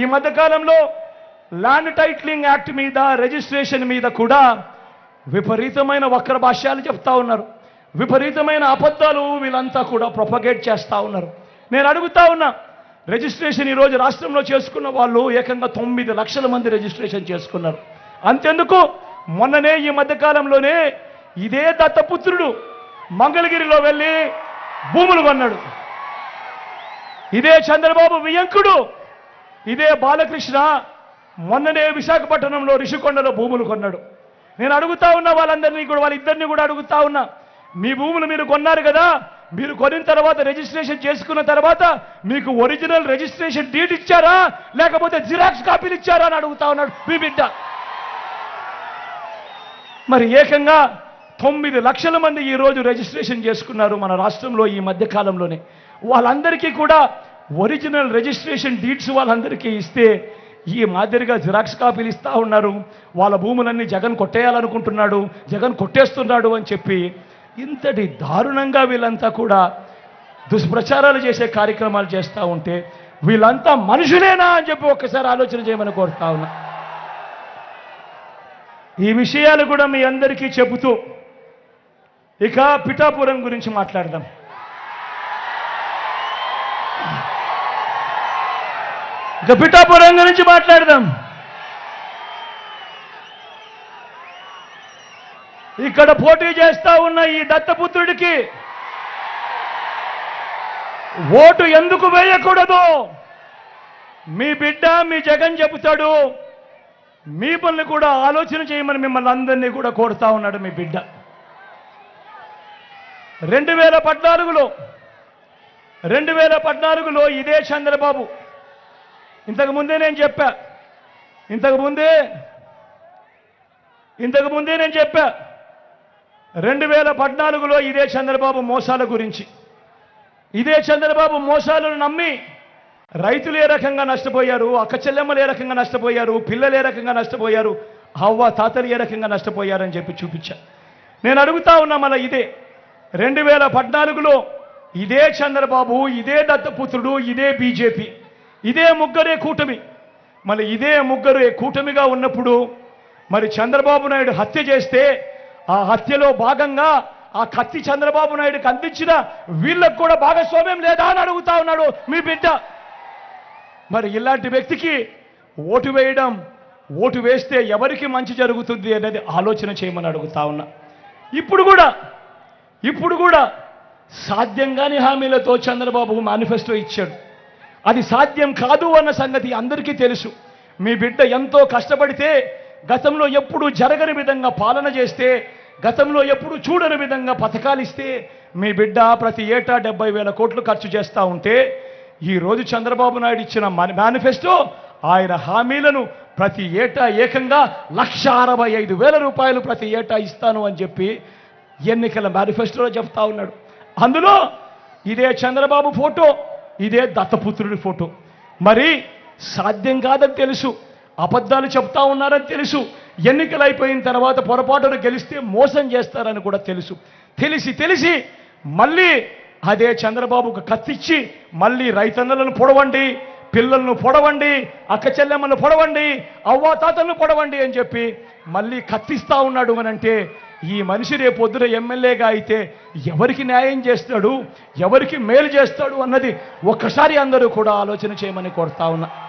ఈ మధ్యకాలంలో land titling act మీద రిజిస్ట్రేషన్ మీద కూడా విపరీతమైన వక్ర భాష్యాలు చెప్తా ఉన్నారు. విపరీతమైన అబద్ధాలు వీళ్ళంతా కూడా ప్రొపగేట్ చేస్తూ ఉన్నారు. నేను అడుగుతా ఉన్నా రిజిస్ట్రేషన్ ఈరోజు రాష్ట్రంలో చేసుకున్న వాళ్ళు ఏకంగా తొమ్మిది లక్షల మంది రిజిస్ట్రేషన్ చేసుకున్నారు. అంతెందుకు? మొన్ననే ఈ మధ్యకాలంలోనే ఇదే దత్తపుత్రుడు మంగళగిరిలో వెళ్ళి భూములు కొన్నాడు. ఇదే చంద్రబాబు వియంకుడు ఇదే బాలకృష్ణ మొన్ననే విశాఖపట్నంలో రిషికొండలో భూములు కొన్నాడు. నేను అడుగుతా ఉన్నా వాళ్ళందరినీ కూడా వాళ్ళిద్దరిని కూడా అడుగుతా ఉన్నా. మీ భూములు మీరు కొన్నారు కదా మీరు కొనిన తర్వాత రిజిస్ట్రేషన్ చేసుకున్న తర్వాత మీకు ఒరిజినల్ రిజిస్ట్రేషన్ డీట్ ఇచ్చారా లేకపోతే జిరాక్స్ కాపీలు ఇచ్చారా అని అడుగుతా ఉన్నాడు మీ బిడ్డ. మరి ఏకంగా తొమ్మిది లక్షల మంది ఈరోజు రిజిస్ట్రేషన్ చేసుకున్నారు మన రాష్ట్రంలో ఈ మధ్యకాలంలోనే. వాళ్ళందరికీ కూడా ఒరిజినల్ రిజిస్ట్రేషన్ డీట్స్ వాళ్ళందరికీ ఇస్తే ఈ మాదిరిగా జిరాక్స్ కాపీలు ఇస్తూ ఉన్నారు. వాళ్ళ భూములన్నీ జగన్ కొట్టేయాలనుకుంటున్నాడు జగన్ కొట్టేస్తున్నాడు అని చెప్పి ఇంతటి దారుణంగా వీళ్ళంతా కూడా దుష్ప్రచారాలు చేసే కార్యక్రమాలు చేస్తూ ఉంటే వీళ్ళంతా మనుషులేనా అని చెప్పి ఒక్కసారి ఆలోచన చేయమని కోరుతా ఉన్నా. ఈ విషయాలు కూడా మీ అందరికీ చెబుతూ ఇక పిఠాపురం గురించి మాట్లాడదాం. ఇక పిఠాపురం గురించి మాట్లాడదాం. ఇక్కడ పోటీ చేస్తా ఉన్న ఈ దత్తపుత్రుడికి ఓటు ఎందుకు వేయకూడదు? మీ బిడ్డ మీ జగన్ చెబుతాడు. మీ పనులు కూడా ఆలోచన చేయమని మిమ్మల్ని అందరినీ కూడా కోరుతా ఉన్నాడు మీ బిడ్డ. రెండు వేల పద్నాలుగులో రెండు వేల పద్నాలుగులో ఇదే చంద్రబాబు ఇంతకు ముందే నేను చెప్పా. ఇంతకు ముందే ఇంతకు ముందే నేను చెప్పా. రెండు వేల పద్నాలుగులో ఇదే చంద్రబాబు మోసాల గురించి. ఇదే చంద్రబాబు మోసాలను నమ్మి రైతులు ఏ రకంగా నష్టపోయారు అక్క చెల్లెమ్మలు ఏ రకంగా నష్టపోయారు పిల్లలు ఏ రకంగా నష్టపోయారు అవ్వ తాతలు ఏ రకంగా నష్టపోయారని చెప్పి చూపించా. నేను అడుగుతా ఉన్నా మళ్ళీ ఇదే. రెండు వేల పద్నాలుగులో ఇదే చంద్రబాబు ఇదే దత్తపుత్రుడు ఇదే బీజేపీ. ఇదే ముగ్గురే కూటమి. మళ్ళీ ఇదే ముగ్గురే కూటమిగా ఉన్నప్పుడు మరి చంద్రబాబు నాయుడు హత్య చేస్తే ఆ హత్యలో భాగంగా ఆ కత్తి చంద్రబాబు నాయుడుకి అందించిన వీళ్ళకు కూడా భాగస్వామ్యం లేదా అని అడుగుతా ఉన్నాడు మీ బిడ్డ. మరి ఇలాంటి వ్యక్తికి ఓటు వేయడం ఓటు వేస్తే ఎవరికి మంచి జరుగుతుంది అనేది ఆలోచన చేయమని అడుగుతా ఉన్నా. ఇప్పుడు కూడా ఇప్పుడు కూడా సాధ్యంగాని హామీలతో చంద్రబాబు మేనిఫెస్టో ఇచ్చాడు. అది సాధ్యం కాదు అన్న సంగతి అందరికీ తెలుసు. మీ బిడ్డ ఎంతో కష్టపడితే గతంలో ఎప్పుడు జరగని విధంగా పాలన చేస్తే గతంలో ఎప్పుడు చూడని విధంగా పథకాలు ఇస్తే మీ బిడ్డ ప్రతి ఏటా డెబ్బై వేల కోట్లు ఖర్చు చేస్తూ ఉంటే ఈరోజు చంద్రబాబు నాయుడు ఇచ్చిన మేనిఫెస్టో ఆయన హామీలను ప్రతి ఏటా ఏకంగా లక్ష అరవై ఐదు వేల రూపాయలు ప్రతి ఏటా ఇస్తాను అని చెప్పి ఎన్నికల మేనిఫెస్టోలో చెప్తా ఉన్నాడు. అందులో ఇదే చంద్రబాబు ఫోటో ఇదే దత్తపుత్రుడి ఫోటో. మరి సాధ్యం కాదని తెలుసు అబద్ధాలు చెప్తా ఉన్నారని తెలుసు ఎన్నికలు అయిపోయిన తర్వాత పొరపాటును గెలిస్తే మోసం చేస్తారని కూడా తెలుసు. తెలిసి తెలిసి మళ్ళీ అదే చంద్రబాబుకు కత్తిచ్చి మళ్ళీ రైతన్నలను పొడవండి పిల్లలను పొడవండి అక్క చెల్లెమ్మలను పొడవండి అవ్వాతాతలను పొడవండి అని చెప్పి మళ్ళీ కత్తిస్తా ఉన్నాడు అని అంటే ఈ మనిషి రేపు పొద్దున ఎమ్మెల్యేగా అయితే ఎవరికి న్యాయం చేస్తాడు ఎవరికి మేలు చేస్తాడు అన్నది ఒక్కసారి అందరూ కూడా ఆలోచన చేయమని కోరుతా ఉన్నా.